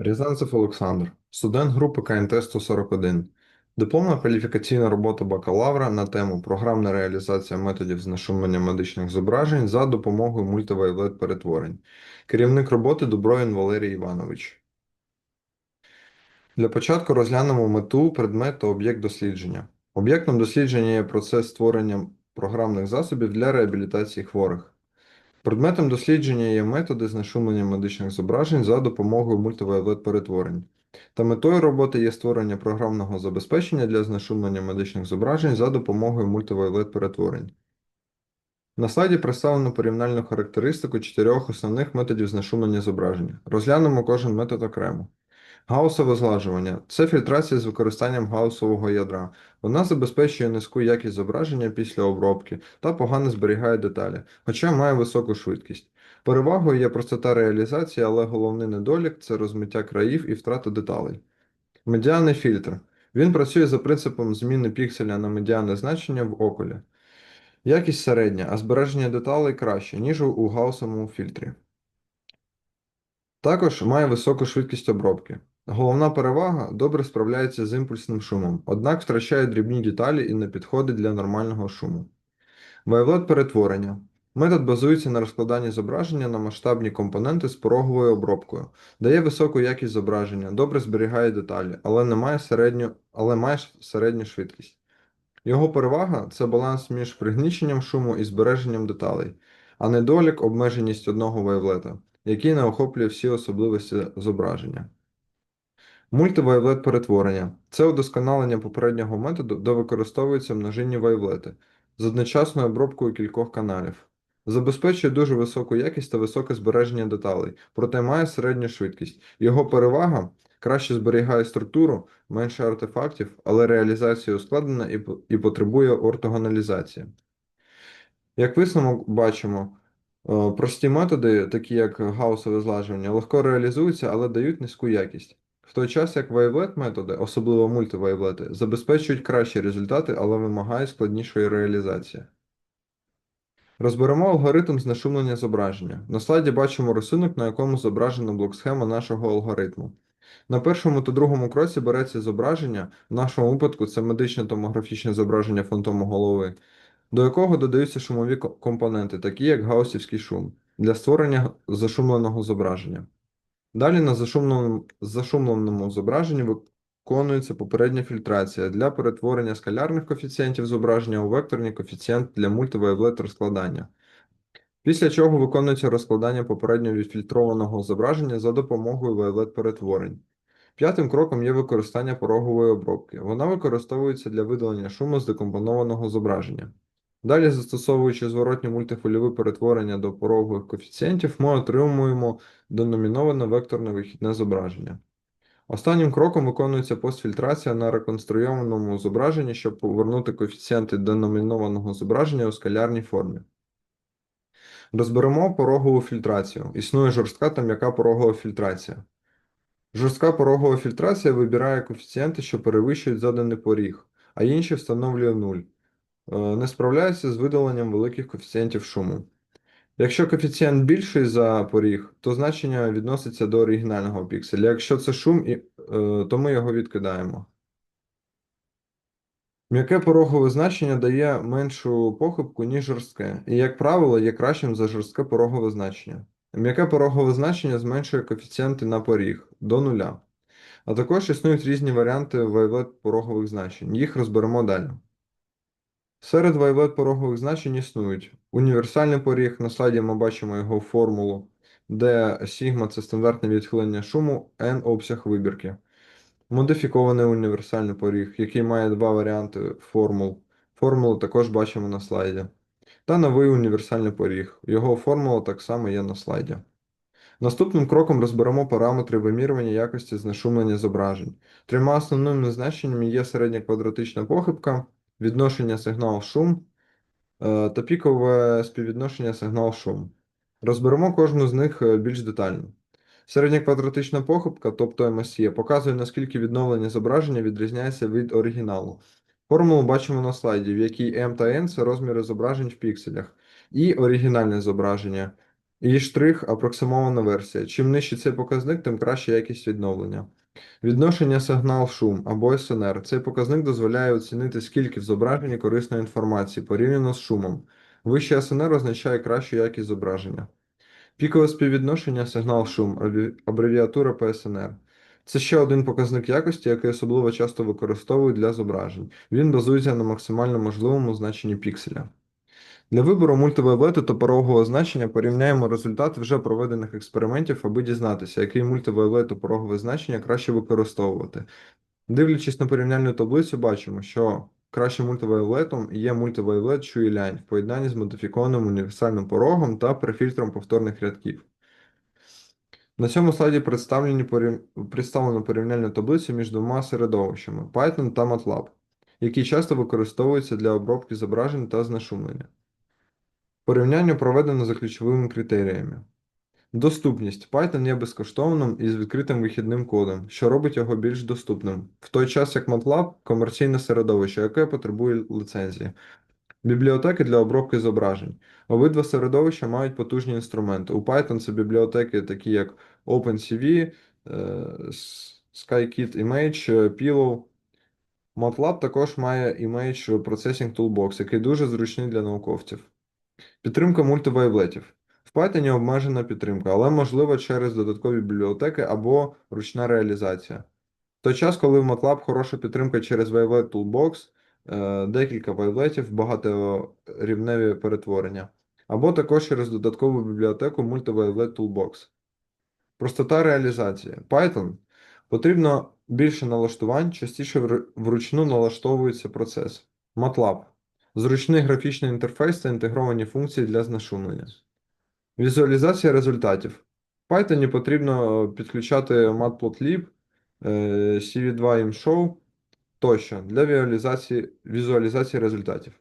Рязанцев Олександр, студент групи КНТ 141, дипломна кваліфікаційна робота бакалавра на тему Програмна реалізація методів знешумлення медичних зображень за допомогою мультивайвлет перетворень. Керівник роботи Дубровін Валерій Іванович. Для початку розглянемо мету, предмет та об'єкт дослідження. Об'єктом дослідження є процес створення програмних засобів для реабілітації хворих. Предметом дослідження є методи знешумлення медичних зображень за допомогою мультивайвлет перетворень. Та метою роботи є створення програмного забезпечення для знешумлення медичних зображень за допомогою мультивайвлет перетворень. На слайді представлено порівняльну характеристику чотирьох основних методів знешумлення зображення. Розглянемо кожен метод окремо. Гаусове згладжування це фільтрація з використанням гаусового ядра. Вона забезпечує низьку якість зображення після обробки та погано зберігає деталі, хоча має високу швидкість. Перевагою є простота реалізації, але головний недолік це розмиття країв і втрата деталей. Медіаний фільтр. Він працює за принципом зміни пікселя на медіане значення в околі. Якість середня, а збереження деталей краще, ніж у гаусовому фільтрі. Також має високу швидкість обробки. Головна перевага добре справляється з імпульсним шумом, однак втрачає дрібні деталі і не підходить для нормального шуму. Вайвлет перетворення. Метод базується на розкладанні зображення на масштабні компоненти з пороговою обробкою, дає високу якість зображення, добре зберігає деталі, але, не має, середню, але має середню швидкість. Його перевага це баланс між пригніченням шуму і збереженням деталей, а недолік обмеженість одного вайвлета, який не охоплює всі особливості зображення. Мультивайвлет перетворення це удосконалення попереднього методу, де використовуються множинні вайвлети з одночасною обробкою кількох каналів. Забезпечує дуже високу якість та високе збереження деталей, проте має середню швидкість. Його перевага краще зберігає структуру, менше артефактів, але реалізація ускладнена і, потребує ортогоналізації. Як висновок бачимо, е, прості методи, такі як гаусове злажування, легко реалізуються, але дають низьку якість. В той час як вайвлет методи, особливо мультивайвлети, забезпечують кращі результати, але вимагають складнішої реалізації. Розберемо алгоритм знешумлення зображення. На слайді бачимо рисунок, на якому зображена блок-схема нашого алгоритму. На першому та другому кроці береться зображення, в нашому випадку це медичне томографічне зображення фантому голови, до якого додаються шумові компоненти, такі як гаусівський шум, для створення зашумленого зображення. Далі на зашумленому, зображенні виконується попередня фільтрація для перетворення скалярних коефіцієнтів зображення у векторний коефіцієнт для мультивайвлет розкладання. Після чого виконується розкладання попередньо відфільтрованого зображення за допомогою вайвлет перетворень. П'ятим кроком є використання порогової обробки. Вона використовується для видалення шуму з декомпонованого зображення. Далі, застосовуючи зворотні мультифольові перетворення до порогових коефіцієнтів, ми отримуємо деноміноване векторне вихідне зображення. Останнім кроком виконується постфільтрація на реконструйованому зображенні, щоб повернути коефіцієнти деномінованого зображення у скалярній формі. Розберемо порогову фільтрацію. Існує жорстка та м'яка порогова фільтрація. Жорстка порогова фільтрація вибирає коефіцієнти, що перевищують заданий поріг, а інші встановлює 0. Е, Не справляється з видаленням великих коефіцієнтів шуму. Якщо коефіцієнт більший за поріг, то значення відноситься до оригінального пікселя. Якщо це шум, е, то ми його відкидаємо. М'яке порогове значення дає меншу похибку, ніж жорстке, і, як правило, є кращим за жорстке порогове значення. М'яке порогове значення зменшує коефіцієнти на поріг до нуля. А також існують різні варіанти вайвлет порогових значень. Їх розберемо далі. Серед вайвлет порогових значень існують універсальний поріг, на слайді ми бачимо його формулу, де сігма це стандартне відхилення шуму, n обсяг вибірки. Модифікований універсальний поріг, який має два варіанти формул. Формулу також бачимо на слайді. Та новий універсальний поріг. Його формула так само є на слайді. Наступним кроком розберемо параметри вимірювання якості знешумлення зображень. Трьома основними значеннями є середня квадратична похибка, відношення сигнал-шум е, та пікове співвідношення сигнал-шум. Розберемо кожну з них е, більш детально. Середня квадратична похибка, тобто МСЄ, показує, наскільки відновлення зображення відрізняється від оригіналу. Формулу бачимо на слайді, в якій M та N – це розміри зображень в пікселях, і оригінальне зображення І штрих апроксимована версія. Чим нижчий цей показник, тим краща якість відновлення. Відношення сигнал-шум або СНР. Цей показник дозволяє оцінити, скільки в зображенні корисної інформації порівняно з шумом. Вищий СНР означає кращу якість зображення. Пікове співвідношення сигнал-шум, абревіатура PSNR. Це ще один показник якості, який особливо часто використовують для зображень. Він базується на максимально можливому значенні пікселя. Для вибору мультивайолету та порогового значення порівняємо результати вже проведених експериментів, аби дізнатися, який мультивайолет та порогове значення краще використовувати. Дивлячись на порівняльну таблицю, бачимо, що кращим мультивайолетом є мультивайолет Shuilянь в поєднанні з модифікованим універсальним порогом та префільтром повторних рядків. На цьому слайді представлені порів... представлено порівняльну таблицю між двома середовищами Python та MATLAB, які часто використовуються для обробки зображень та знешумлення. Порівняння проведено за ключовими критеріями. Доступність. Python є безкоштовним і з відкритим вихідним кодом, що робить його більш доступним, в той час як MATLAB – комерційне середовище, яке потребує ліцензії. Бібліотеки для обробки зображень. Обидва середовища мають потужні інструменти. У Python це бібліотеки, такі як OpenCV, е, SkyKit Image, Pillow. MATLAB також має Image Processing Toolbox, який дуже зручний для науковців. Підтримка мультивайолетів. В Python обмежена підтримка, але можливо через додаткові бібліотеки або ручна реалізація. В той час, коли в MATLAB хороша підтримка через Wavelet Toolbox, е, декілька вайолетів, багаторівневі перетворення, або також через додаткову бібліотеку Multiviolet Toolbox. Простота реалізації. Python потрібно більше налаштувань, частіше вручну налаштовується процес. MATLAB зручний графічний інтерфейс та інтегровані функції для знешумлення. Візуалізація результатів. В Python потрібно підключати Matplotlib, е, CV2 ImShow тощо для візуалізації, візуалізації результатів.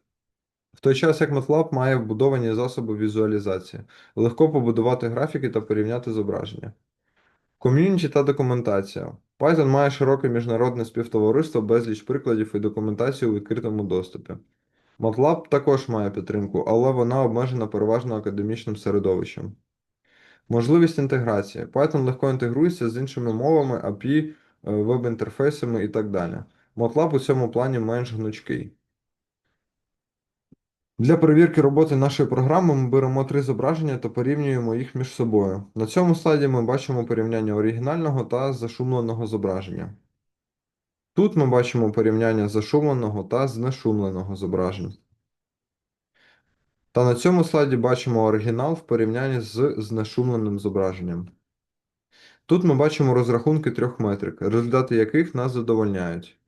В той час як MATLAB має вбудовані засоби візуалізації, легко побудувати графіки та порівняти зображення. Ком'юніті та документація. Python має широке міжнародне співтовариство, безліч прикладів і документації у відкритому доступі. MATLAB також має підтримку, але вона обмежена переважно академічним середовищем. Можливість інтеграції. Python легко інтегрується з іншими мовами, API, е, веб-інтерфейсами і так далі. MATLAB у цьому плані менш гнучкий. Для перевірки роботи нашої програми ми беремо три зображення та порівнюємо їх між собою. На цьому слайді ми бачимо порівняння оригінального та зашумленого зображення. Тут ми бачимо порівняння зашумленого та знешумленого зображень. Та на цьому слайді бачимо оригінал в порівнянні з знешумленим зображенням. Тут ми бачимо розрахунки трьох метрик, результати яких нас задовольняють.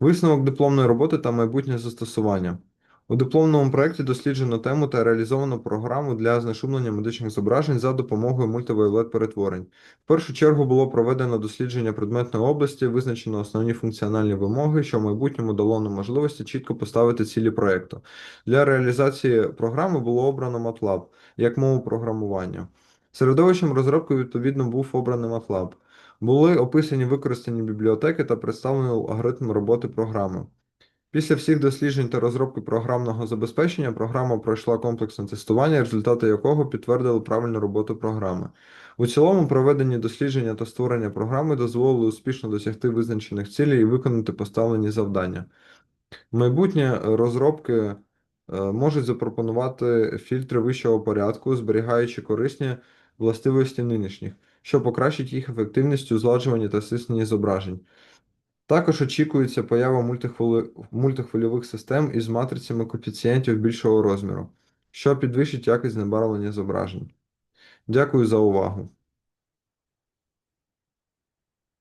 Висновок дипломної роботи та майбутнє застосування. У дипломному проєкті досліджено тему та реалізовано програму для знешумлення медичних зображень за допомогою мультивайолет перетворень. В першу чергу було проведено дослідження предметної області, визначено основні функціональні вимоги, що в майбутньому дало нам можливості чітко поставити цілі проєкту. Для реалізації програми було обрано MATLAB як мову програмування. Середовищем розробки відповідно був обраний MATLAB. Були описані використані бібліотеки та представлений алгоритм роботи програми. Після всіх досліджень та розробки програмного забезпечення програма пройшла комплексне тестування, результати якого підтвердили правильну роботу програми. У цілому проведені дослідження та створення програми дозволили успішно досягти визначених цілей і виконати поставлені завдання. Майбутнє розробки е, можуть запропонувати фільтри вищого порядку, зберігаючи корисні властивості нинішніх, що покращить їх ефективність у зладжуванні та стисненні зображень. Також очікується поява мультихвильових систем із матрицями коефіцієнтів більшого розміру, що підвищить якість знебарвлення зображень. Дякую за увагу.